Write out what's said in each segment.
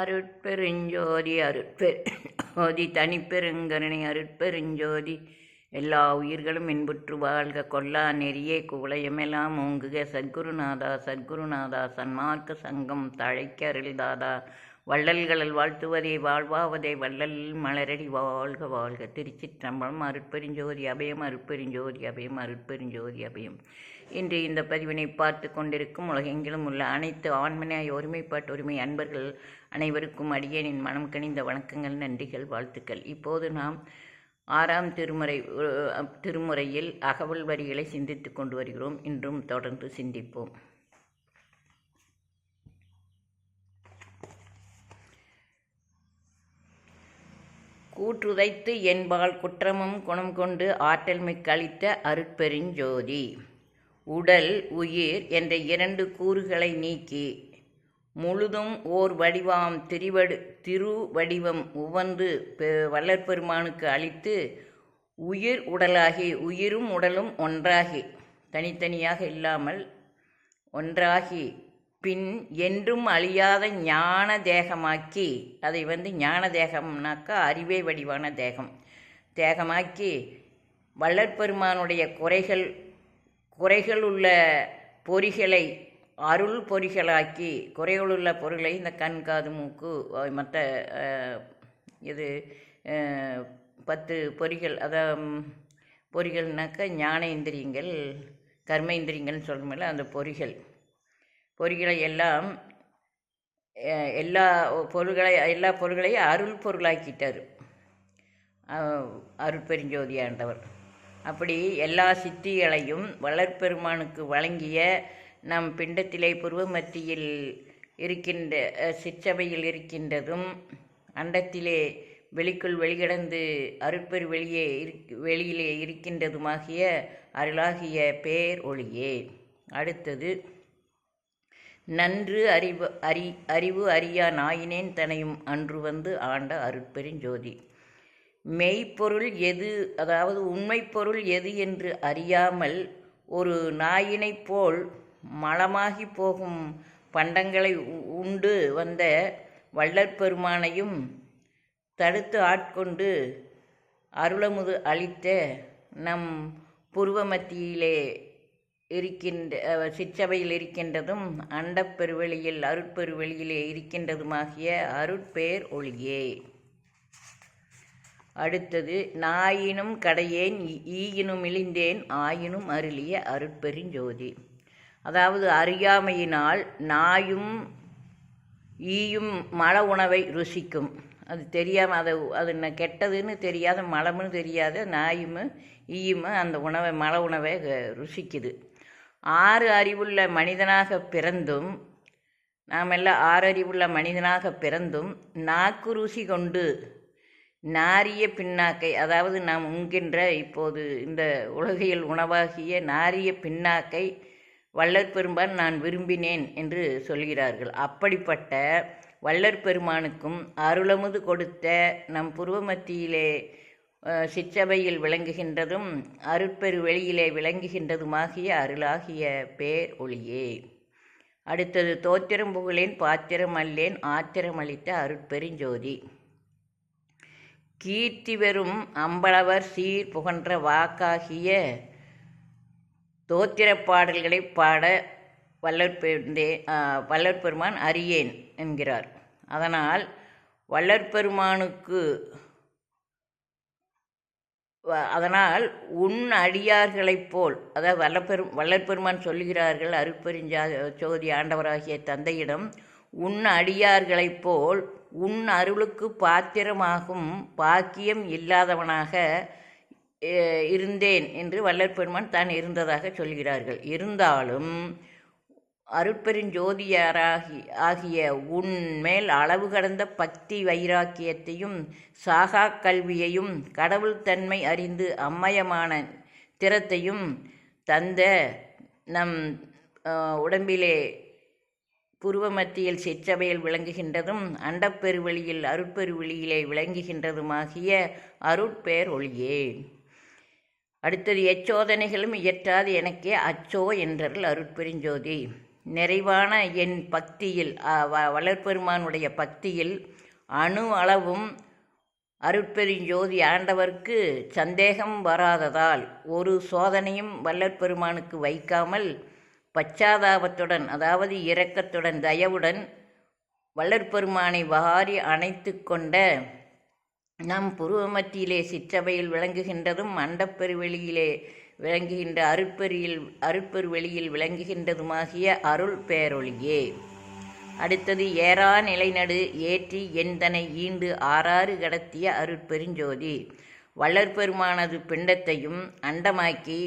அருட்பெருஞ்சோதி அருட்பெருஞ்சோதி தனிப்பெருங்கருணை அருட்பெருஞ்சோதி. எல்லா உயிர்களும் இன்புற்று வாழ்க. கொல்லா நெறியே குவளையமெல்லாம் ஓங்குக. சத்குருநாதா சத்குருநாதா சன்மார்க்க சங்கம் தழைக்க அருள்தாதா. வள்ளல்களில் வாழ்த்துவதே வாழ்வாவதே வள்ளல் மலரடி வாழ்க வாழ்க. திருச்சிற்றம்பலம் அருட்பெருஞ்சோதி அபயம் அருட்பெருஞ்சோதி அபயம் அருட்பெருஞ்சோதி அபயம். இன்று இந்த பதிவினை பார்த்து கொண்டிருக்கும் உலகெங்கிலும் உள்ள அனைத்து ஆண்மனையாய் ஒருமைப்பாட்டு உரிமை அன்பர்கள் அனைவருக்கும் அடியேனின் மனம் கனிந்த வணக்கங்கள் நன்றிகள் வாழ்த்துக்கள். இப்போது நாம் ஆறாம் திருமுறை திருமுறையில் அகவல் வரிகளை சிந்தித்து கொண்டு வருகிறோம். இன்றும் தொடர்ந்து சிந்திப்போம். கூற்றுதைத்து என்பால் குற்றமும் குணம் கொண்டு ஆற்றல் மிக்களித்த அருட்பெருஞ்சோதி உடல் உயிர் என்ற இரண்டு கூறுகளை நீக்கி முழுதும் ஓர் வடிவாம் திரிவடு திருவடிவம் உவந்து பெ- அளித்து உயிர் உடலாகி உயிரும் உடலும் ஒன்றாகி தனித்தனியாக இல்லாமல் ஒன்றாகி பின் என்றும் அழியாத ஞான தேகமாக்கி அதை வந்து ஞான தேகம்னாக்கா அறிவே வடிவான தேகம். தேகமாக்கி வள்ளற்பெருமானுடைய குறைகள் குறைகள் உள்ள பொறிகளை அருள் பொறிகளாக்கி குறைகளுள்ள பொருளை இந்த கண் காது மூக்கு மற்ற இது பத்து பொறிகள் அதான் பொறிகள்னாக்கா ஞான இந்திரியங்கள் கர்ம இந்திரியங்கள்னு சொல்கிறோமில்ல அந்த பொறிகள். பொறிகளை எல்லாம் எல்லா பொருள்களை எல்லா பொருள்களையும் அருள் பொருளாக்கிட்டார். அருட்பெருஞ்சோதி ஆண்டவர். அப்படி எல்லா சித்திகளையும் வளர்ப்பெருமானுக்கு வழங்கிய நம் பிண்டத்திலே புருவ மத்தியில் இருக்கின்ற அஹ், இருக்கின்றதும் அண்டத்திலே வெளிக்குள் வெளிகிடந்து அருட்பெரு வெளியே வெளியிலே இருக்கின்றதுமாகிய அருளாகிய பேர் ஒளியே. அடுத்தது நன்று அறிவு அறி அறிவு அறியா நாயினேன் தனையும் அன்று வந்து ஆண்ட அருட்பெருஞ்சோதி. மெய்ப்பொருள் எது அதாவது உண்மைப்பொருள் எது என்று அறியாமல் ஒரு நாயினைப் போல் மலமாகி போகும் பண்டங்களை உ- உண்டு வந்த வள்ளற்பெருமானையும் தடுத்து ஆட்கொண்டு அருளமுது அளித்த நம் புருவ மத்தியிலே இருக்கின்ற அஹ், சிற்றவையில் இருக்கின்றதும் அண்டப்பெருவெளியில் அருட்பெருவெளியிலே இருக்கின்றதுமாகிய அருட்பேர் ஒளியே. அடுத்தது நாயினும் கடையேன் ஈ- ஈயினும் இழிந்தேன் ஆயினும் அருளிய அருட்பெருஞ்சோதி. அதாவது அறியாமையினால் நாயும் ஈயும் மல உணவை ருசிக்கும். அது தெரியாமல் அதை அது ந- கெட்டதுன்னு தெரியாத மலம்னு தெரியாத நாயும் ஈயும் அந்த உணவை மல உணவை ருசிக்குது. ஆறு அறிவுள்ள மனிதனாக பிறந்தும் நாம் எல்லாம் ஆறறிவுள்ள மனிதனாக பிறந்தும் நாக்கு ருசி கொண்டு நாரிய பின்னாக்கை அதாவது நாம் உண்கின்ற இப்போது இந்த உலகியல் உணவாகிய நாரிய பின்னாக்கை வள்ளற்பெருமான் நான் விரும்பினேன் என்று சொல்கிறார்கள். அப்படிப்பட்ட வள்ளற்பெருமானுக்கும் அருளமுது கொடுத்த நம் புருவமத்தியிலே சிற்றவையில் விளங்குகின்றதும் அருட்பெரு வெளியிலே விளங்குகின்றதுமாகிய அருளாகிய பேர் ஒளியே அடுத்தது தோத்திரம் புகழேன் பாத்திரம் அல்லேன் ஆத்திரம் அளித்த அருட்பெருஞ்சோதி. கீர்த்தி வெறும் அம்பளவர் சீர் புகன்ற வாக்காகிய தோத்திரப் பாடல்களை பாட வல்லற்பெருந்தே வல்லற்பெருமான் அறியேன் என்கிறார். அதனால் வல்லற்பெருமானுக்கு அதனால் உன் அடியார்களைப் போல் அதாவது வல்லப்பெரும் வல்லற்பெருமான் சொல்கிறார்கள் அருட்பெருஞ்சா சோதி ஆண்டவராகிய தந்தையிடம் உன் அடியார்களைப் போல் உன் அருளுக்கு பாத்திரமாகும் பாக்கியம் இல்லாதவனாக இருந்தேன் என்று வல்லற்பெருமான் தான் இருந்ததாக சொல்கிறார்கள். இருந்தாலும் அருட்பெருஞ்சோதியாராகி ஆகிய உன்மேல் அளவு கடந்த பக்தி வைராக்கியத்தையும் சாகா கல்வியையும் கடவுள் தன்மை அறிந்து அம்மயமான திறத்தையும் தந்த நம் உடம்பிலே புருவ மத்தியில் சிற்றவையில் விளங்குகின்றதும் அண்டப்பெருவெளியில் அருட்பெருவெளியிலே விளங்குகின்றதுமாகிய அருட்பேர் ஒளியே அடுத்தது எச்சோதனைகளும் இயற்றாது எனக்கே அச்சோ என்றார்கள் அருட்பெருஞ்சோதி நிறைவான என் பக்தியில் வளர்பெருமானுடைய வ- பக்தியில் அணு அளவும் அருட்பெருஞ்சோதி ஆண்டவர்க்கு சந்தேகம் வராததால் ஒரு சோதனையும் வல்லற்பெருமானுக்கு வைக்காமல் பச்சாதாபத்துடன் அதாவது இரக்கத்துடன் தயவுடன் வல்லற்பெருமானை வாரி அணைத்து கொண்ட நம் புருவமத்தியிலே சிற்றவையில் விளங்குகின்றதும் அண்டப்பெருவெளியிலே விளங்குகின்ற அருட்பெரியில் அருட்பெருவெளியில் விளங்குகின்றதுமாகிய அருள் பேரொழியே. அடுத்தது ஏறா நிலைநடு ஏற்றி எந்தனை ஈண்டு ஆறாறு கடத்திய அருட்பெருஞ்சோதி வளர்பெருமானது பிண்டத்தையும் அண்டமாக்கி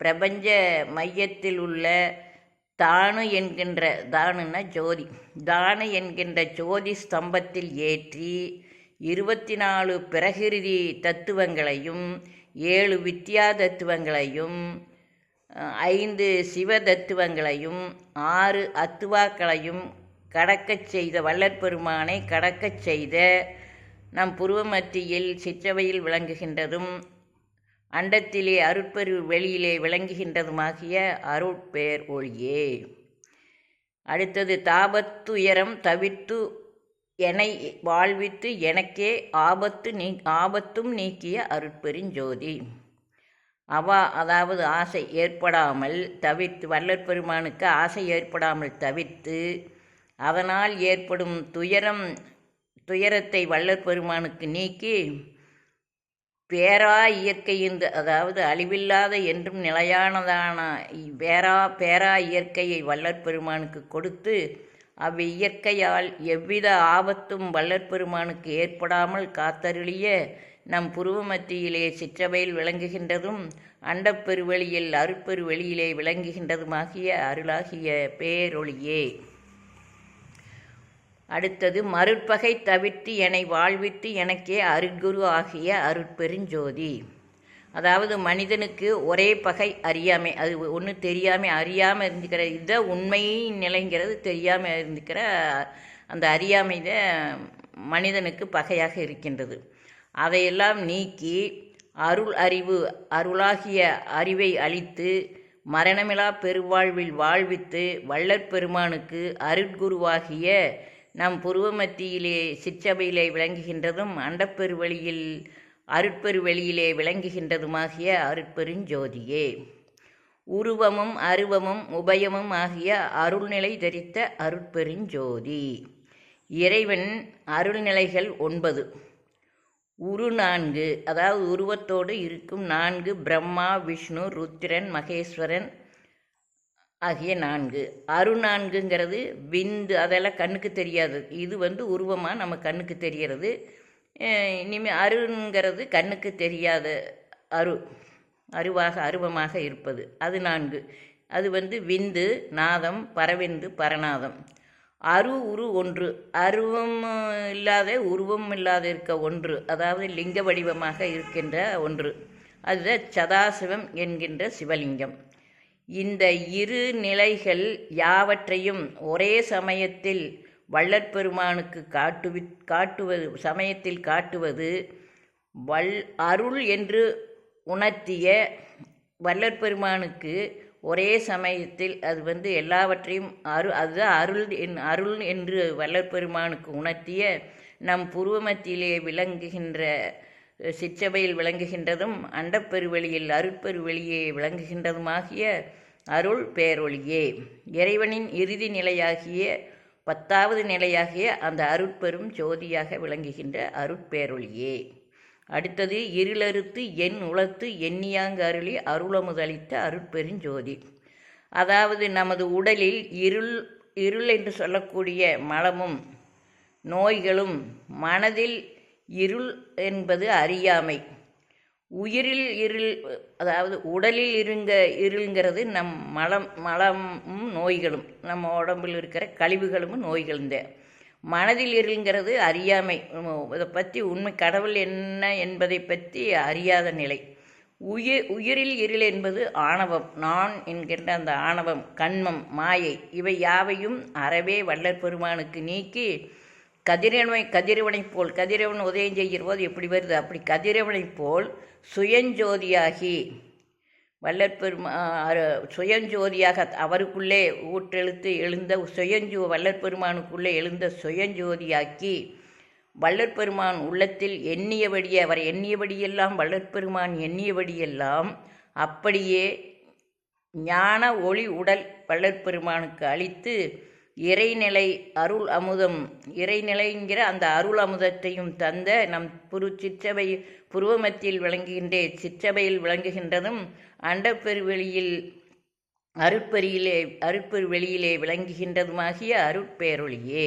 பிரபஞ்ச மையத்தில் உள்ள தானு என்கின்ற தானுன்னா ஜோதி. தானு என்கின்ற ஜோதி ஸ்தம்பத்தில் ஏற்றி இருபத்தி நாலு பிரகிருதி தத்துவங்களையும் ஏழு வித்யா தத்துவங்களையும் ஐந்து சிவ தத்துவங்களையும் ஆறு அத்துவாக்களையும் கடக்கச் செய்த வள்ளற்பெருமானை கடக்கச் செய்த நம் புருவமத்தியில் சிற்றவையில் விளங்குகின்றதும் அண்டத்திலே அருட்பெரு வெளியிலே விளங்குகின்றதுமாகிய அருட்பேர் ஒளியே அடுத்தது தாபத்துயரம் தவிர்த்து என்னை வாழ்வித்து எனக்கே ஆபத்து நீ ஆபத்தும் நீக்கிய அருட்பெருஞ்சோதி அவா அதாவது ஆசை ஏற்படாமல் தவிர்த்து வல்லற்பெருமானுக்கு ஆசை ஏற்படாமல் தவிர்த்து அதனால் ஏற்படும் துயரம் துயரத்தை வல்லற்பெருமானுக்கு நீக்கி பேரா இயற்கையின் அதாவது அழிவில்லாத என்றும் நிலையானதான பேரா பேரா இயற்கையை வல்லற்பெருமானுக்கு கொடுத்து அவ்வியற்கையால் எவ்வித ஆபத்தும் வல்லற்பெருமானுக்கு ஏற்படாமல் காத்தருளிய நம் புருவ மத்தியிலே சிற்றவையில் விளங்குகின்றதும் அண்டப்பெருவெளியில் அருப்பெருவெளியிலே விளங்குகின்றதுமாகிய அருளாகிய பேரொளியே. அடுத்தது மருட்பகை தவிர்த்து என்னை வாழ்வித்து எனக்கே அருட்குரு ஆகிய அருட்பெருஞ்சோதி. அதாவது மனிதனுக்கு ஒரே பகை அறியாமை. அது ஒன்று தெரியாமல் அறியாமல் இருந்துக்கிற இதை உண்மை நிலைங்கிறது தெரியாமல் இருந்துக்கிற அந்த அறியாமை தான் மனிதனுக்கு பகையாக இருக்கின்றது. அதையெல்லாம் நீக்கி அருள் அறிவு அருளாகிய அறிவை அளித்து மரணமிலா பெருவாழ்வில் வாழ்வித்து வள்ளற் பெருமானுக்கு அருட்குருவாகிய நம் புருவமத்தியிலே சிற்றபையிலே விளங்குகின்றதும் அருட்பெரு வெளியிலே விளங்குகின்றதுமாகிய அருட்பெருஞ்சோதியே உருவமும் அருவமும் உபயமும் ஆகிய அருள்நிலை தரித்த அருட்பெருஞ்சோதி இறைவன் அருள்நிலைகள் ஒன்பது. உரு நான்கு அதாவது உருவத்தோடு இருக்கும் நான்கு பிரம்மா விஷ்ணு ருத்திரன் மகேஸ்வரன் ஆகிய நான்கு. அரு நான்குங்கிறது விந்து அதெல்லாம் கண்ணுக்கு தெரியாது. இது வந்து உருவமாக நம்ம கண்ணுக்கு தெரிகிறது. இனிமேல் அருங்கிறது கண்ணுக்கு தெரியாத அரு அருவாக அருவமாக இருப்பது. அது நான்கு. அது வந்து விந்து நாதம் பரவிந்து பரநாதம். அரு உரு ஒன்று. அருவம் இல்லாத உருவம் இல்லாத இருக்க ஒன்று. அதாவது லிங்க வடிவமாக இருக்கின்ற ஒன்று. அதுதான் சதாசிவம் என்கின்ற சிவலிங்கம். இந்த இரு நிலைகள் யாவற்றையும் ஒரே சமயத்தில் வள்ளற்பெருமானுக்கு காட்டுவி காட்டுவது சமயத்தில் காட்டுவது வல் அருள் என்று உணர்த்திய வள்ளற்பெருமானுக்கு ஒரே சமயத்தில் அது வந்து எல்லாவற்றையும் அரு அதுதான் அருள் என் அருள் என்று வள்ளற்பெருமானுக்கு உணர்த்திய நம் புருவமத்திலே விளங்குகின்ற சிற்றவையில் விளங்குகின்றதும் அண்டப்பெருவெளியில் அருட்பெருவெளியே விளங்குகின்றதுமாகிய அருள் பேரொழியே. இறைவனின் இறுதி நிலையாகிய பத்தாவது நிலையாகிய அந்த அருட்பெரும் ஜோதியாக விளங்குகின்ற அருட்பேரொளியே அடுத்தது இருளறுத்து என் உளத்து எண்ணியாங்க அருளி அருளமுதளித்த அருட்பெருஞ்சோதி அதாவது நமது உடலில் இருள் இருள் என்று சொல்லக்கூடிய மலமும் நோய்களும் மனதில் இருள் என்பது அறியாமை. உயிரில் இருள் அதாவது உடலில் இருங்க இருள்ங்கிறது நம் மலம் மலமும் நோய்களும் நம்ம உடம்பில் இருக்கிற கழிவுகளும் நோய்களும் தான் மனதில் இருள்ங்கிறது அறியாமை. இதை பற்றி உண்மை கடவுள் என்ன என்பதை பற்றி அறியாத நிலை. உயிர் உயிரில் இருள் என்பது ஆணவம். நான் என்கின்ற அந்த ஆணவம் கண்மம் மாயை இவை யாவையும் அறவே வள்ளற் பெருமானுக்கு நீக்கி கதிரவனை கதிரவனைப் போல் கதிரவன் உதயம் செய்கிற போது எப்படி வருது? அப்படி கதிரவனைப் போல் சுயஞ்சோதியாகி வல்லற்பெருமா சுயஞ்சோதியாக அவருக்குள்ளே ஊற்றெழுத்து எழுந்த சுயஞ்சோ வல்லற்பெருமானுக்குள்ளே எழுந்த சுயஞ்சோதியாக்கி வல்லற்பெருமான் உள்ளத்தில் எண்ணியபடியே அவர் எண்ணியபடியெல்லாம் வல்லற்பெருமான் எண்ணியபடியெல்லாம் அப்படியே ஞான ஒளி உடல் வள்ளற்பெருமானுக்கு அளித்து இறைநிலை அருள் அமுதம். இறைநிலைங்கிற அந்த அருள் அமுதத்தையும் தந்த நம் புரு சிற்றபை புருவமத்தில் விளங்குகின்ற சிற்றபையில் விளங்குகின்றதும் அண்டப்பெருவெளியில் அருட்பெரியிலே அருட்பெருவெளியிலே விளங்குகின்றதுமாகிய அருட்பேரொழியே.